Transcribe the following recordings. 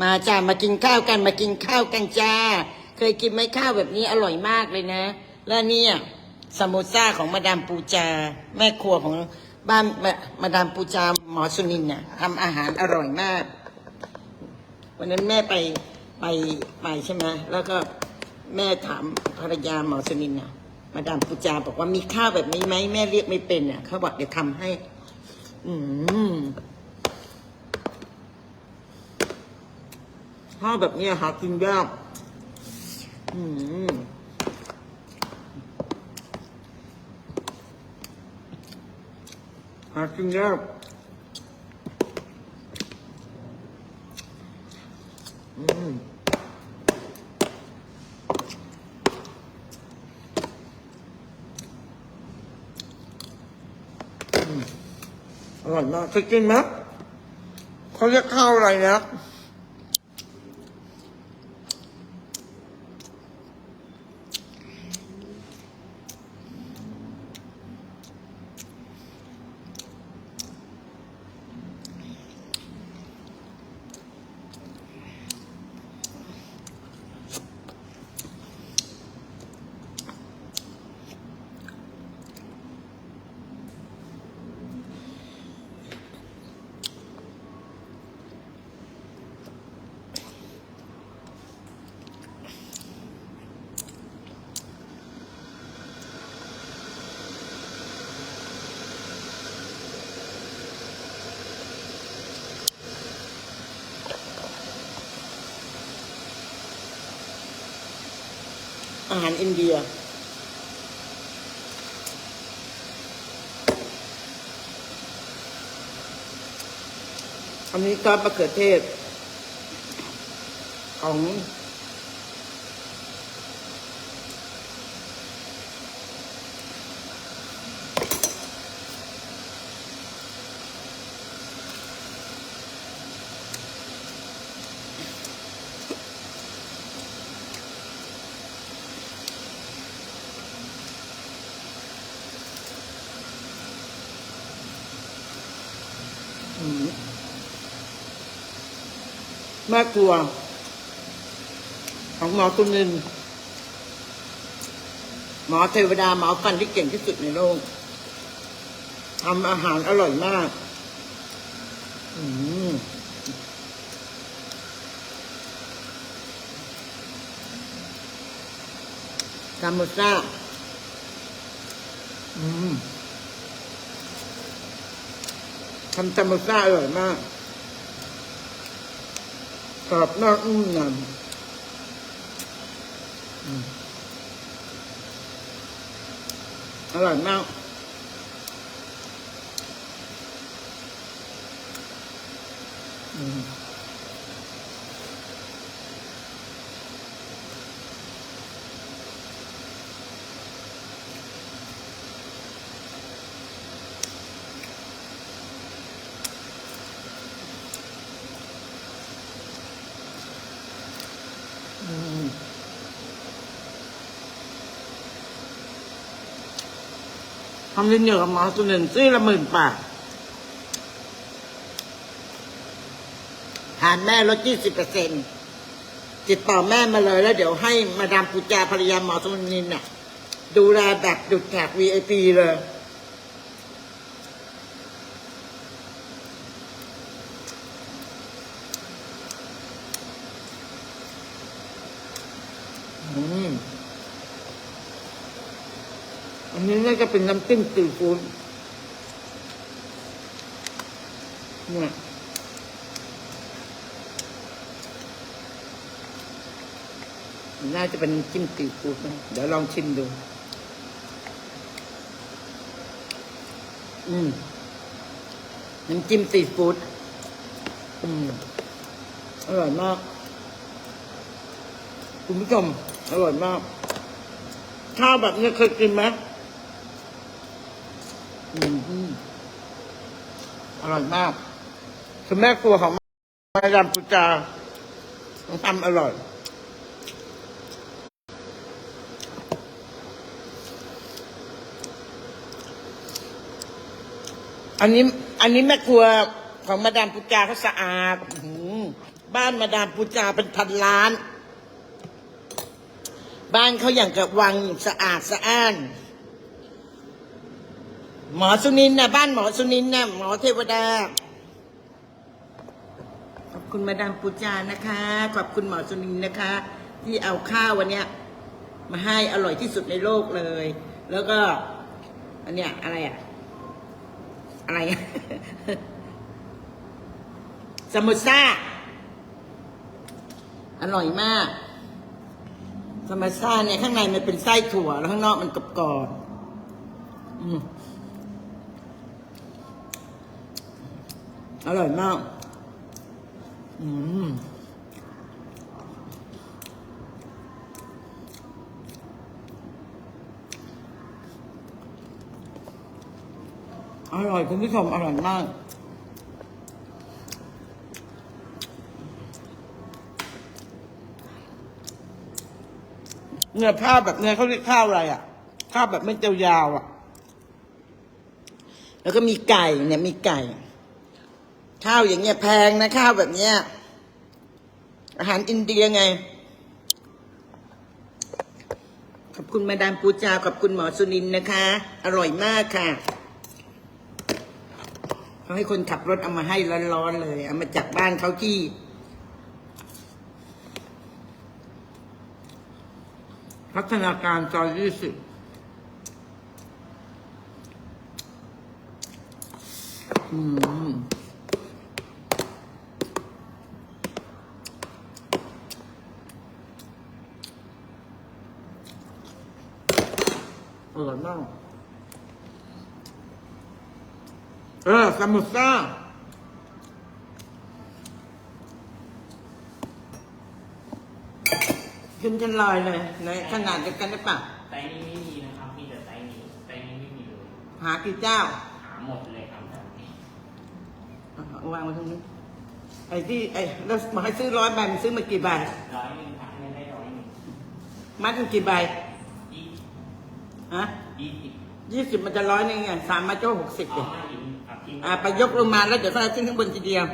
มาจ้ามากินข้าวกันมากินข้าวกันจ้า เคยกินไหมข้าวแบบนี้อร่อยมากเลยนะ แล้วเนี่ยสโมซ่าของมาดามปูจา แม่ครัวของบ้านมามาดามปูจาหมอสุนินน่ะทำอาหารอร่อยมาก วันนั้นแม่ไปไปไปใช่ไหมแล้วก็แม่ถามภรรยาหมอสุนินน่ะมาดามปูจาบอกว่ามีข้าวแบบนี้ไหมแม่เรียกไม่เป็นน่ะเขาบอกเดี๋ยวทำให้ อืม ข้าวแบบนี้หากินยากอืมหากินยากอืมอืมอร่อยมากเคยกินไหมเขาเรียกข้าวอะไรนะ อาหารอินเดีย อันนี้ก็มะเขือเทศของ อืม แม่ครัว ของหมอตุนินหมอเทวดาหมอฟันที่เก่งที่สุดในโลกทำอาหารอร่อยมาก อืมซามโมซ่า อืมทำซามโมซ่าอร่อยมาก กรอบนอกนุ่มในอืมอร่อยมากอืม ทำลิ้นเหนียกับหมาตัวหนึ่งซื้อละหมื่นบาททานแม่ลดยี่สิบเปอร์เซ็นติดต่อแม่มาเลยแล้วเดี๋ยวให้มาดามปูจาภรรยาหมอสุนินน่ะ ดูแลแบบดุดแขก VIP เลย อืม อันนี้น่าจะเป็นน้ำจิ้มซีฟู้ดเนี่ยน่าจะเป็นจิ้มซีฟู้ดนะเดี๋ยวลองชิมดู อืมน้ำจิ้มซีฟูดอืม อร่อยมาก คุณผู้ชมอร่อยมาก ข้าวแบบนี้เคยกินไหมอืมอ ร่อยมาก คือแม่ครัวของมาดามปุจาทำอร่อยอันนี้ อันนี้แม่ครัวของมาดามปุจาเขาสะอาดอบ้านมาดามปูจาเป็นพันล้าน บ้านเขาอย่างกับวังสะอาดสะอ้าน หมอสุนินนะบ้านหมอสุนินนะหมอเทวดา ขอบคุณมาดามปูจานะคะ ขอบคุณหมอสุนินนะคะ ที่เอาข้าววันเนี้ยมาให้อร่อยที่สุดในโลกเลย แล้วก็ อันเนี้ยอะไรอะอะไรอะสมุซ่า อร่อยมากสมุซ่าเนี่ยข้างในมันเป็นไส้ถั่ว แล้วข้างนอกมันกรอบๆอืม อร่อยมาก อืมอร่อยคุณผู้ชมอร่อยมากเนื้อผ้าแบบเนื้อเขาเรียกข้าวอะไรอะ ข้าวแบบไม่เจียวยาวอะ แล้วก็มีไก่เนี่ยมีไก่ ข้าวอย่างเงี้ยแพงนะข้าวแบบเนี้ย อาหารอินเดียไง ขอบคุณมาดามปูจาขอบคุณหมอสุนินนะคะ อร่อยมากค่ะเขาให้คนขับรถเอามาให้ร้อนๆเลยเอามาจากบ้านเขาที่พัฒนาการซอยยี่สิบอืม อร่อยมาก เออสมุทรซ่าขึ้นกันลอยเลยในขนาดเดียวกันได้ปะไซส์นี้ไม่มีนะครับ มีแต่ไซส์นี้ไซส์นี้ไม่มีเลย หากี่เจ้า หาหมดเลยครับแบบนี้อะวางไว้ตรงนี้ ไอ้ที่ไอ้เราบอกให้ซื้อร้อยใบมันซื้อมากี่ใบ ร้อยหนึ่งครับไม่ได้ร้อยหนึ่ง มัดมันกี่ใบยี่ ฮะยี่สิบยี่สิบมันจะร้อยหนึงไงสามมาโจ้หกสิบเอาเด็มาหินครับทิ้งอ่าไปยกลงมาแล้วเดี๋ยวเขาจะขึ้นข้างบนทีเดียว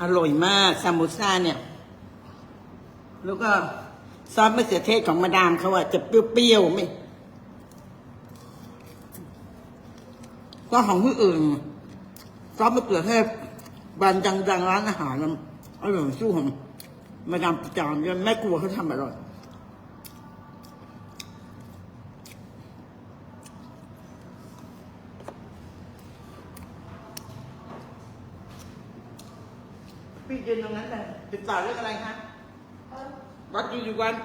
อร่อยมากซามูซ่าเนี่ย แล้วก็ซอสมะเขือเทศของมาดามเขาอะจะเปรี้ยวๆไม่ก็ของที่อื่นซอสมะเขือเทศ แบรนด์ดังๆร้านอาหารมันอร่อยสู้ของมาดามประจามยังแม่กลัวเขาทำอร่อยพี่ยืนตรงนั้นเลยติดต่อเรื่องอะไรคะ What do you want